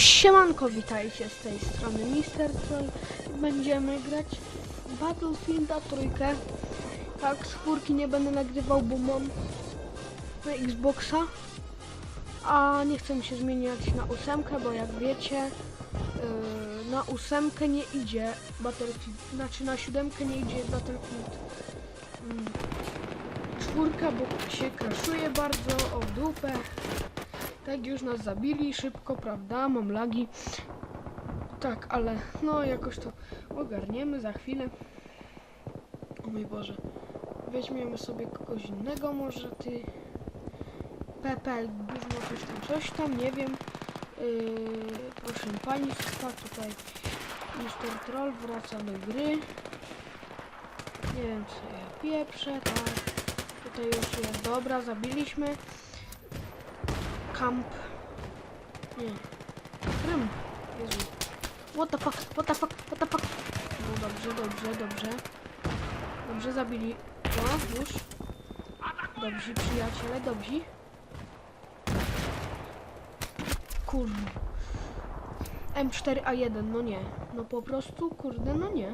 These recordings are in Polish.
Siemanko, witajcie z tej strony Mister Troll. Będziemy grać Battlefielda trójkę. Tak, czwórki nie będę nagrywał, bo mam na Xboxa. A nie chcę się zmieniać na ósemkę, bo jak wiecie, yy, na ósemkę nie idzie Battlefield, znaczy na siódemkę nie idzie Battlefield mm, czwórka, bo się kraszuje bardzo, o dupę. Tak już nas zabili szybko, prawda? Mam lagi. Tak, ale no jakoś to ogarniemy za chwilę. O mój Boże. Weźmiemy sobie kogoś innego, może ty. Pepe, gówno, coś tam, coś tam, nie wiem. Yy, proszę Państwa, tutaj Mr. Troll wraca do gry. Nie wiem co ja pieprzę, tak. Tutaj już jest, dobra, zabiliśmy. Camp. Nie. Krym. Jezu. What the fuck, what the fuck, what the fuck. No dobrze, dobrze, dobrze. Dobrze zabili. O, już. Dobrzy przyjaciele, dobrzy. Kurde. M4A1, no nie. No po prostu, kurde, no nie.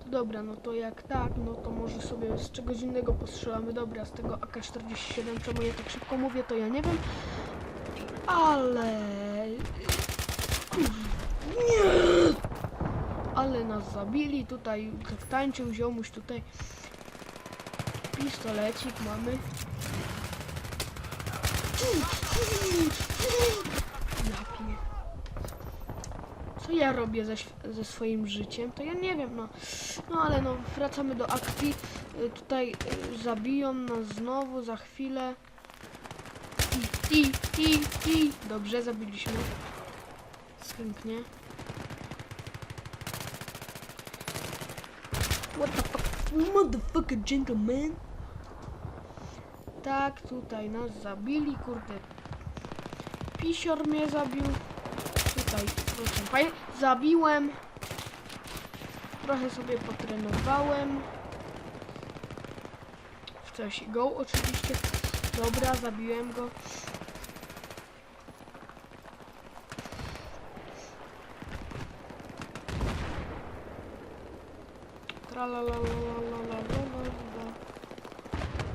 To dobra, no to jak tak, no to może sobie z czegoś innego postrzelamy. Dobra, z tego AK-47, czemu ja tak szybko mówię, to ja nie wiem. Ale... Nie! Ale nas zabili, tutaj tak tańczył ziomuś, tutaj pistolecik mamy. Ja robię ze, ze swoim życiem? To ja nie wiem, no. No ale no, wracamy do akcji. Y, Tutaj y, zabiją nas znowu za chwilę. I, i, i, i. Dobrze, zabiliśmy. Pięknie. What the fuck? Motherfucker gentleman. Tak, tutaj nas zabili, kurde. Pisior mnie zabił. Tutaj, zabiłem. Trochę sobie potrenowałem. W coś go oczywiście. Dobra, zabiłem go.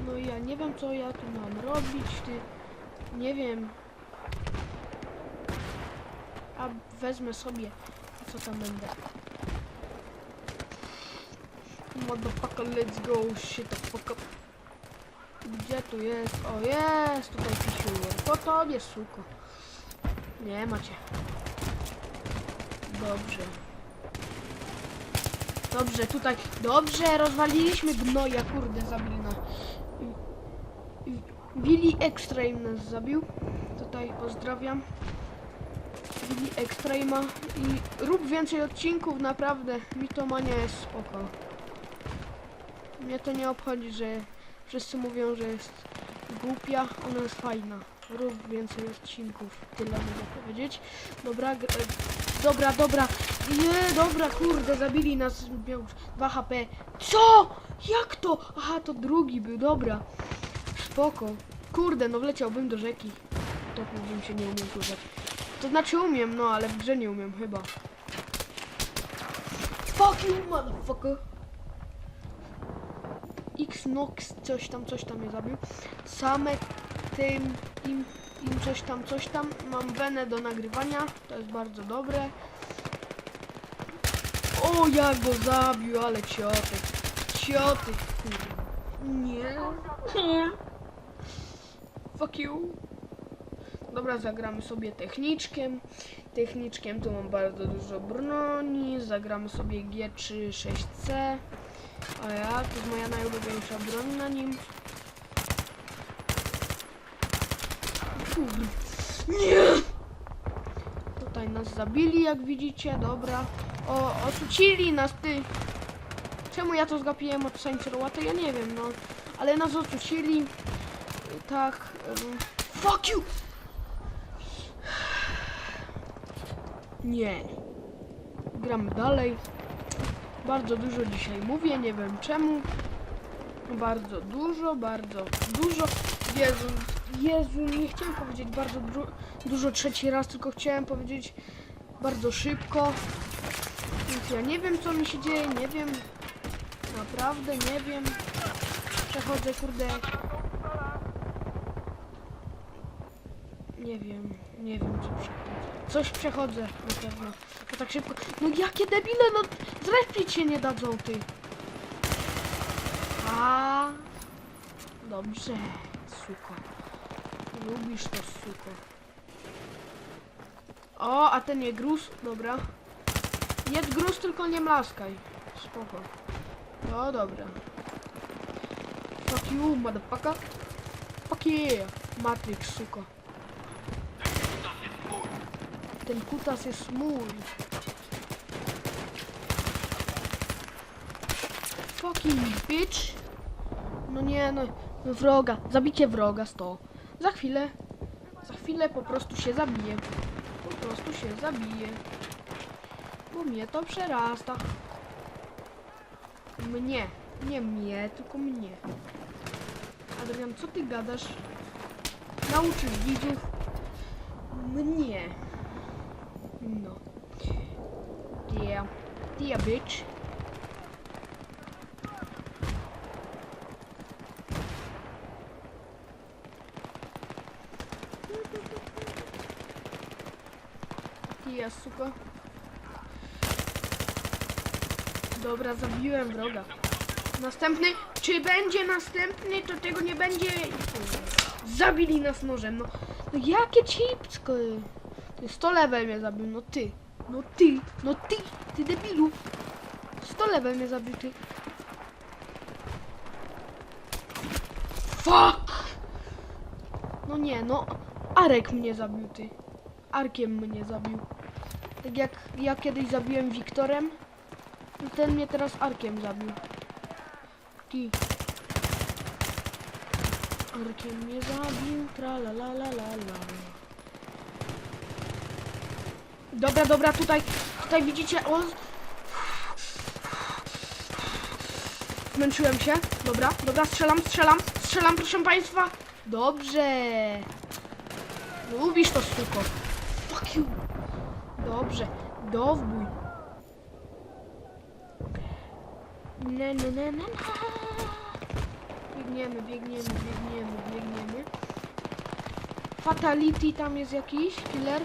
No ja nie wiem co ja tu mam robić, ty. Nie wiem. A wezmę sobie, co tam będę. Motherfucker, let's go, shit the fuck up. Gdzie tu jest? O, jest, tutaj pisiu. Po tobie, suko. Nie macie. Dobrze. Dobrze, tutaj. Dobrze, rozwaliliśmy gnoja, kurde, zabili nas. Willy Extreme nas zabił. Tutaj pozdrawiam. Willy Extrema i rób więcej odcinków, naprawdę. Mitomania jest spoko. Mnie to nie obchodzi, że wszyscy mówią, że jest głupia, ona jest fajna. Rób więcej odcinków, tyle mogę powiedzieć. Dobra, e, dobra, dobra. Nie, dobra, kurde, zabili nas, miał 2 HP. Co? Jak to? Aha, to drugi był, dobra. Spoko. Kurde, no wleciałbym do rzeki. To bym się nie umiem pływać. To znaczy umiem, no ale w grze nie umiem chyba. Fuck you, motherfucker. X-Nox, coś tam, coś tam mnie zabił. Same tym, im, im coś tam, coś tam. Mam wenę do nagrywania, to jest bardzo dobre. O, jak go zabił, ale cioty. Cioty, kurwa. Nie. Nie. Fuck you. Dobra, zagramy sobie techniczkiem. Techniczkiem tu mam bardzo dużo broni. Zagramy sobie G36C. A ja, to jest moja najulubieńsza broń na nim. Nie! Tutaj nas zabili, jak widzicie, dobra. O, ocucili nas, ty. Czemu ja to zgapiłem od Saints Rowa, to ja nie wiem, no. Ale nas ocucili. Tak. em, fuck you! Nie. Gramy dalej. Bardzo dużo dzisiaj mówię, nie wiem czemu. Bardzo dużo, bardzo dużo. Jezu, Jezu, nie chciałem powiedzieć bardzo du dużo trzeci raz, tylko chciałem powiedzieć bardzo szybko. Więc ja nie wiem co mi się dzieje, nie wiem. Naprawdę nie wiem. Przechodzę, kurde. Nie wiem, nie wiem co przechodzę. Coś przechodzę na pewno. To tak szybko. No jakie debile, no zrespić się nie dadzą ty. A Dobrze, suko. Lubisz to, suko. O, a ten nie gruz? Dobra. Jedz gruz, tylko nie mlaskaj. Spoko. No dobra. Fuck you, motherfucker. Fuck yeah. Matrix, suko. Ten kutas jest mój. Fucking bitch. No nie, no, wroga. Zabicie wroga 100. Za chwilę, za chwilę po prostu się zabije. Po prostu się zabije. Bo mnie to przerasta. Mnie. Nie mnie, tylko mnie. Adrian, co ty gadasz? Nauczysz widzów. Mnie. No. Yeah. Yeah, bitch. Ja suko. Dobra, zabiłem wroga. Następny. Czy będzie następny, to tego nie będzie. Zabili nas nożem. No, no jakie cipsko. Ty 100 level mnie zabił. No ty. No ty. No ty. Ty debilu. 100 level mnie zabił ty. Fuck. No nie, no. Arek mnie zabił ty. Arkiem mnie zabił. Tak jak ja kiedyś zabiłem Wiktorem, to ten mnie teraz Arkiem zabił. Ty. Arkiem mnie zabił, tra la la la la la. Dobra, dobra, tutaj, tutaj widzicie, o... Zmęczyłem się. Dobra, dobra, strzelam, strzelam, strzelam, proszę państwa. Dobrze. Lubisz to, suko. Fuck you. Dobrze, dowbój. Ne, ne, ne, ne, ne. Biegniemy, biegniemy, biegniemy, biegniemy. Fatality tam jest jakiś, killer.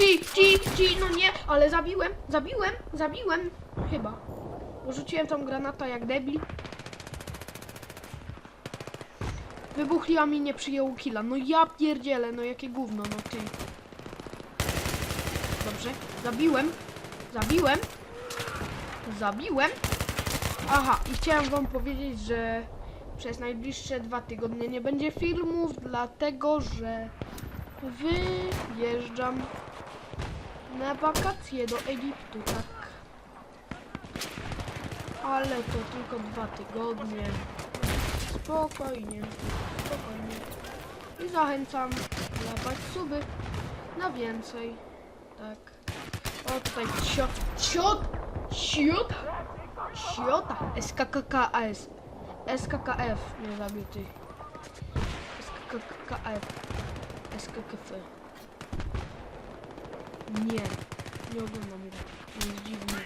Ci, ci, ci, no nie, ale zabiłem, zabiłem, zabiłem. Chyba. Porzuciłem tam granata jak debil. Wybuchli, a mi nie przyjął killa. No ja pierdzielę, no jakie gówno, no ty. Dobrze, zabiłem, zabiłem, zabiłem. Aha, i chciałem wam powiedzieć, że przez najbliższe dwa tygodnie nie będzie filmów, dlatego że wyjeżdżam na wakacje do Egiptu, tak. Ale to tylko dwa tygodnie. Spokojnie, spokojnie. I zachęcam dawać suby na więcej. Tak. O tutaj ciot, ciot, ciot, ciota. SKKKS. SKKF nie zabity. SKKF. SKKF. Nie, nie oglądam go. On jest dziwny.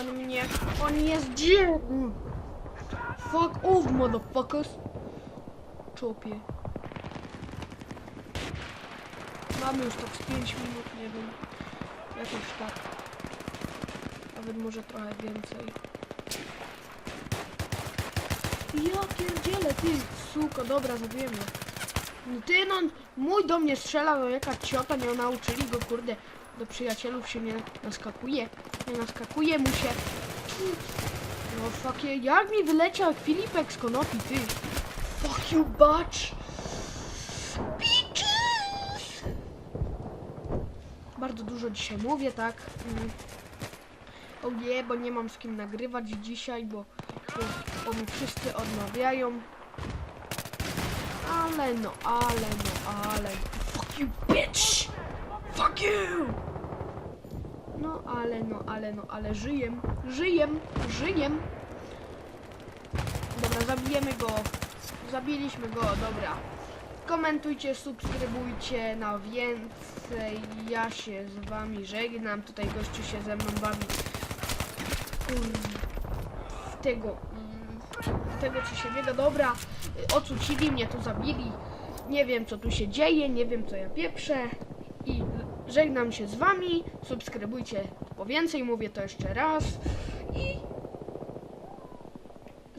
On mnie, on jest dziwny. Fuck off, motherfuckers. Czopie. Mamy już tak z 5 minut, nie wiem. Jakoś tak. Nawet może trochę więcej. Ja pierdzielę, ty, suko, dobra. No ty, no, mój do mnie strzela, no jaka ciota, nie nauczyli go, kurde, do przyjacielów się nie naskakuje. Nie naskakuje mu się. No fuck yeah. jak mi wyleciał Filipek z konopi, ty. Fuck you, batch. Bitches! Bardzo dużo dzisiaj mówię, tak. Mm. O nie, bo nie mam z kim nagrywać dzisiaj, bo, bo, bo mi wszyscy odmawiają. Ale no, ale no, ale. Fuck you, bitch! Fuck you! No ale, no ale, no ale żyję, żyję, żyję. Dobra, zabijemy go. Zabiliśmy go, dobra. Komentujcie, subskrybujcie na więcej. Ja się z wami żegnam. Tutaj gościu się ze mną bawi. Mm, w Tego, mm, w tego co się biega. Dobra, y, ocucili mnie, tu zabili. Nie wiem co tu się dzieje, nie wiem co ja pieprzę. I żegnam się z wami. Subskrybujcie po więcej, mówię to jeszcze raz. I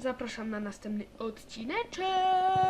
zapraszam na następny odcineczek.